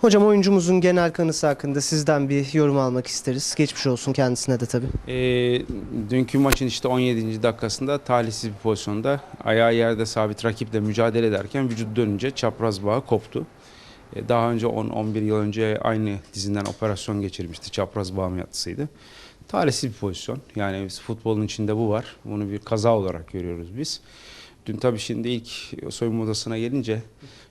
Hocam oyuncumuzun genel kanısı hakkında sizden bir yorum almak isteriz. Geçmiş olsun kendisine de tabii. Ee, dünkü maçın işte 17. dakikasında talihsiz bir pozisyonda ayağı yerde sabit rakiple mücadele ederken vücut dönünce çapraz bağı koptu. Ee, daha önce 10-11 yıl önce aynı dizinden operasyon geçirmişti. Çapraz bağ ameliyatısıydı. Talihsiz bir pozisyon. Yani futbolun içinde bu var. Bunu bir kaza olarak görüyoruz biz. Dün tabii şimdi ilk soyunma odasına gelince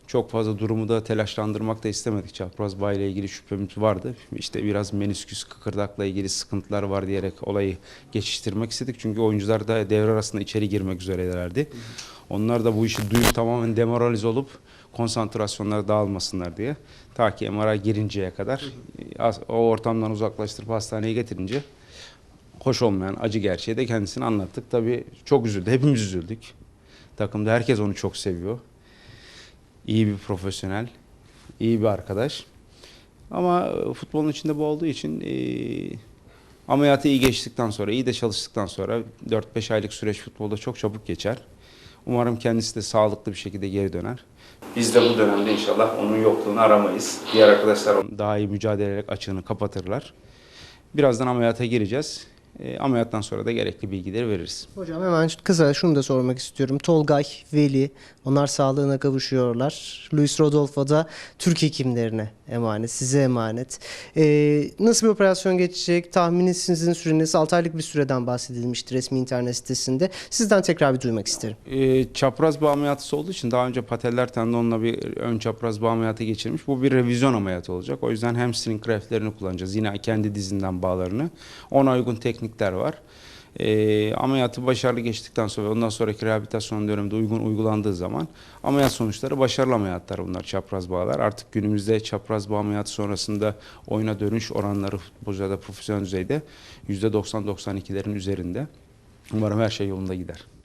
çok fazla durumu da telaşlandırmak da istemedik. Çapraz bağ ile ilgili şüphemiz vardı. İşte biraz menisküs kıkırdakla ilgili sıkıntılar var diyerek olayı geçiştirmek istedik. Çünkü oyuncular da devre arasında içeri girmek üzerelerdi. Onlar da bu işi duyup tamamen demoralize olup konsantrasyonları dağılmasınlar diye. Ta ki MR'a girinceye kadar o ortamdan uzaklaştırıp hastaneye getirince hoş olmayan acı gerçeği de kendisine anlattık. Tabii çok üzüldü. Hepimiz üzüldük. Takımda herkes onu çok seviyor. İyi bir profesyonel, iyi bir arkadaş. Ama e, futbolun içinde bu olduğu için e, ameliyatı iyi geçtikten sonra, iyi de çalıştıktan sonra 4-5 aylık süreç futbolda çok çabuk geçer. Umarım kendisi de sağlıklı bir şekilde geri döner. Biz de bu dönemde inşallah onun yokluğunu aramayız. Diğer arkadaşlar daha iyi mücadele ederek açığını kapatırlar. Birazdan ameliyata gireceğiz. E, ameliyattan sonra da gerekli bilgileri veririz. Hocam hemen kısa şunu da sormak istiyorum. Tolgay, Veli onlar sağlığına kavuşuyorlar. Luis Rodolfo da Türk hekimlerine emanet, size emanet. Ee, nasıl bir operasyon geçecek? Tahmini sizin süreniz 6 aylık bir süreden bahsedilmişti resmi internet sitesinde. Sizden tekrar bir duymak isterim. E, çapraz bağ ameliyatı olduğu için daha önce pateller tendonla bir ön çapraz bağ ameliyatı geçirmiş. Bu bir revizyon ameliyatı olacak. O yüzden hamstring graftlerini kullanacağız. Yine kendi dizinden bağlarını. Ona uygun teknikler var. E, ameliyatı başarılı geçtikten sonra ondan sonraki rehabilitasyon döneminde uygun uygulandığı zaman ameliyat sonuçları başarılı ameliyatlar bunlar çapraz bağlar. Artık günümüzde çapraz bağ ameliyatı sonrasında oyuna dönüş oranları futbolcularda profesyonel düzeyde %90-92'lerin üzerinde. Umarım her şey yolunda gider.